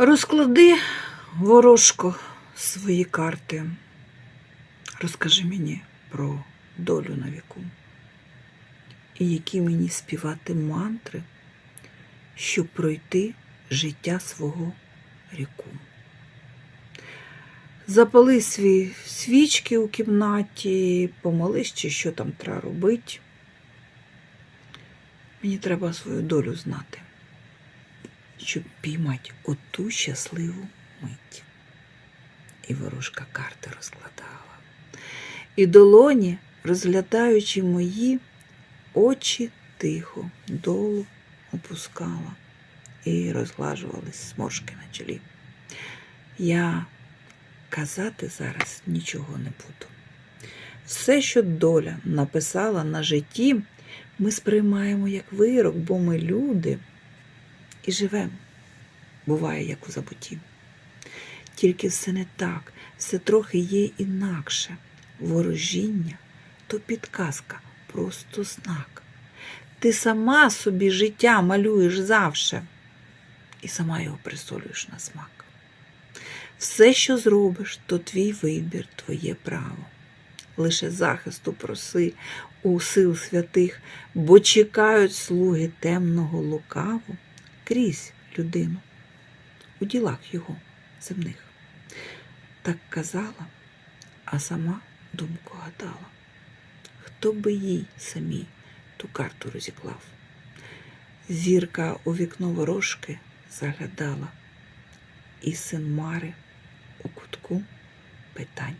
Розклади, ворожко, свої карти. Розкажи мені про долю на віку. І які мені співати мантри, щоб пройти життя свого ріку. Запали свій свічки у кімнаті, помолись, чи що там треба робити. Мені треба свою долю знати щоб піймати оту щасливу мить. І ворожка карти розкладала. І долоні, розглядаючи мої, очі тихо долу опускала і розглажувались сморшки на чолі. Я казати зараз нічого не буду. Все, що доля написала на житті, ми сприймаємо як вирок, бо ми люди і живемо. Буває, як у забутті. Тільки все не так, все трохи є інакше. Ворожіння то підказка, просто знак. Ти сама собі життя малюєш завше і сама його присолюєш на смак. Все, що зробиш, то твій вибір, твоє право. Лише захисту проси у сил святих, бо чекають слуги темного лукаву крізь людину у ділах його земних. Так казала, а сама думку гадала, хто би їй самій ту карту розіклав. Зірка у вікно ворожки заглядала, і син Мари у кутку питань.